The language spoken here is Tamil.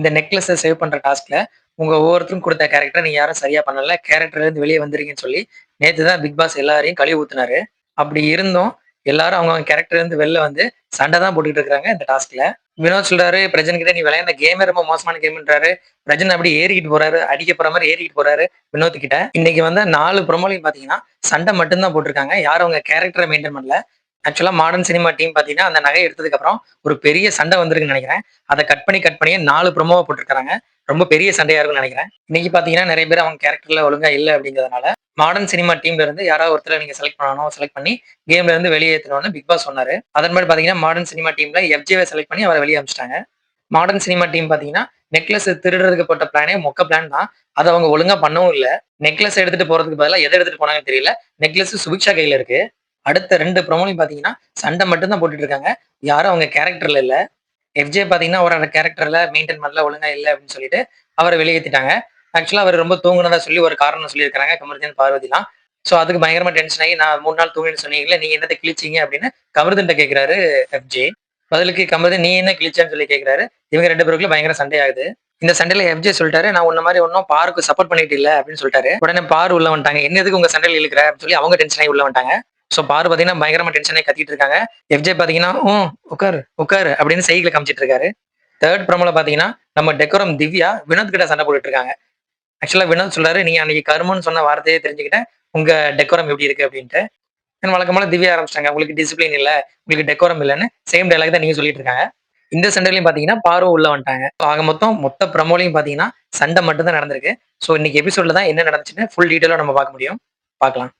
இந்த நெக்லஸை சேவ் பண்ற டாஸ்க்ல உங்க ஒவ்வொருத்தரும் கொடுத்த கேரக்டர் நீங்க யாரும் சரியா பண்ணல கேரக்டர்ல இருந்து வெளியே வந்துருங்கன்னு சொல்லி நேத்து தான் பிக் பாஸ் எல்லாரையும் கழுவி ஊத்துனாரு. அப்படி இருந்தும் எல்லாரும் அவங்க கேரக்டர் இருந்து வெளில வந்து சண்டை தான் போட்டுக்கிட்டு இருக்காங்க இந்த டாஸ்க்ல வினோத் சொல்றாரு பிரஜன் கிட்ட நீ விளையாண்ட கேமே ரொம்ப மோசமான கேம்ன்றாரு பிரஜன் அப்படி ஏறிக்கிட்டு போறாரு அடிக்க போற மாதிரி ஏறிக்கிட்டு போறாரு வினோத் கிட்ட. இன்னைக்கு வந்து நாலு ப்ரொமோலையும் பாத்தீங்கன்னா சண்டை மட்டும்தான் போட்டிருக்காங்க. யாரும் அவங்க கேரக்டரை மெயின்டைன் பண்ணல. ஆக்சுவலாக மாடர்ன் சினிமா டீம் பார்த்தீங்கன்னா அந்த நகை எடுத்ததுக்கு அப்புறம் ஒரு பெரிய சண்டை வந்திருக்குன்னு நினைக்கிறேன். அதை கட் பண்ணி கட் பண்ணி நாலு ப்ரொமோவை போட்டிருக்காங்க ரொம்ப பெரிய சண்டையா இருக்கும்னு நினைக்கிறேன். இன்னைக்கு பாத்தீங்கன்னா நிறைய பேர் அவங்க கேரக்டர்ல ஒழுங்கா இல்லை அப்படிங்கிறதுனால மாடர்ன் சினிமா டீம்ல இருந்து யாராவது ஒருத்தர் நீங்க செலக்ட் பண்ணணும் செலக்ட் பண்ணி கேம்ல இருந்து வெளியேற்றணும்னு பிக் பாஸ் சொன்னாரு. அதன் மாதிரி பாத்தீங்கன்னா மாடர்ன் சினிமா டீம்ல எஃப்ஜேவை செலக்ட் பண்ணி அவரை வெளியே அமிச்சிட்டாங்க மாடர்ன் சினிமா டீம் பாத்தீங்கன்னா நெக்லஸ் திருடுறதுக்கு போட்ட பிளானே மொக்க பிளான் தான். அதை அவங்க ஒழுங்கா பண்ணவும் இல்லை. நெக்லஸ் எடுத்துட்டு போறதுக்கு பதிலாக எதை எடுத்துட்டு போனாங்கன்னு தெரியல. நெக்லஸ் சுபிக்ஷா கையில இருக்கு. அடுத்த ரெண்டு ப்ரோமோலையும் பார்த்தீங்கன்னா சண்டை மட்டும் தான் போட்டுட்டு இருக்காங்க. யாரும் அவங்க கேரக்டர்ல இல்ல. எஃப்ஜே பாத்தீங்கன்னா அவரோட கேரக்டர்ல மெயின்டைன் பண்ணல ஒழுங்கா இல்லை அப்படின்னு சொல்லிட்டு அவரை வெளியேற்றிட்டாங்க ஆக்சுவலா அவர் ரொம்ப தூங்குனதா சொல்லி ஒரு காரணம் சொல்லியிருக்காங்க கமர்தன் பார்வதிலாம். ஸோ அதுக்கு பயங்கரமா டென்ஷன் ஆகி நான் மூணு நாள் தூங்கினு சொன்னீங்களே நீங்க என்னத்தை கிழிச்சீங்க அப்படின்னு கமர்தன்ட்ட கேட்கிறாரு எஃப்ஜே பதிலுக்கு கமர்தன் நீ என்ன கிழிச்சேன்னு சொல்லி கேட்கிறாரு இவங்க ரெண்டு பேருக்குள்ள பயங்கர சண்டை ஆகுது இந்த சண்டையில எஃப்ஜே சொல்லிட்டாரு நான் உன்ன மாதிரி ஒன்னும் பாருக்கு சப்போர்ட் பண்ணிட்டு இல்லை அப்படின்னு சொல்லிட்டாரு. உடனே பார் உள்ள வந்துட்டாங்க. என்னதுக்கு உங்க சண்டையில் இழுக்கிற? அப்படின்னு சொல்லி அவங்க டென்ஷன் ஆகி உள்ள வந்துட்டாங்க. ஸோ பாரு பாத்தீங்கன்னா பயங்கரமா டென்ஷனே கத்திட்டு இருக்காங்க. எஃப்ஜே பாத்தீங்கன்னா ம் உட்கார் உக்காரு அப்படின்னு செய்களை காமிச்சிட்டு இருக்காரு. தேர்ட் ப்ரோமோல பாத்தீங்கன்னா நம்ம டெக்கோரம் திவ்யா வினோத் கிட்ட சண்டை போட்டுட்டு இருக்காங்க. ஆக்சுவலா வினோத் சொல்றாரு நீங்க அன்னைக்கு கருமன்னு சொன்ன வார்த்தையே தெரிஞ்சுக்கிட்டேன். உங்க டெக்கோரம் எப்படி இருக்கு? அப்படின்ட்டு. வழக்கமான திவ்யா ஆரம்பிச்சிட்டாங்க. உங்களுக்கு டிசிப்ளின் இல்ல உங்களுக்கு டெக்கோரம் இல்லைன்னு சேம் டைலாக் தான் நீங்க சொல்லிட்டு இருக்காங்க. இந்த சண்டையிலையும் பாத்தீங்கன்னா பாரோ உள்ள வந்துட்டாங்க. ஆக மொத்தம் மொத்த ப்ரமோலையும் பாத்தீங்கன்னா சண்டை மட்டும் தான் நடந்திருக்கு. ஸோ இன்னைக்கு எபிசோட்ல தான் என்ன நடந்துச்சுன்னு ஃபுல் டீட்டெயிலாக நம்ம பார்க்க முடியும். பார்க்கலாம்.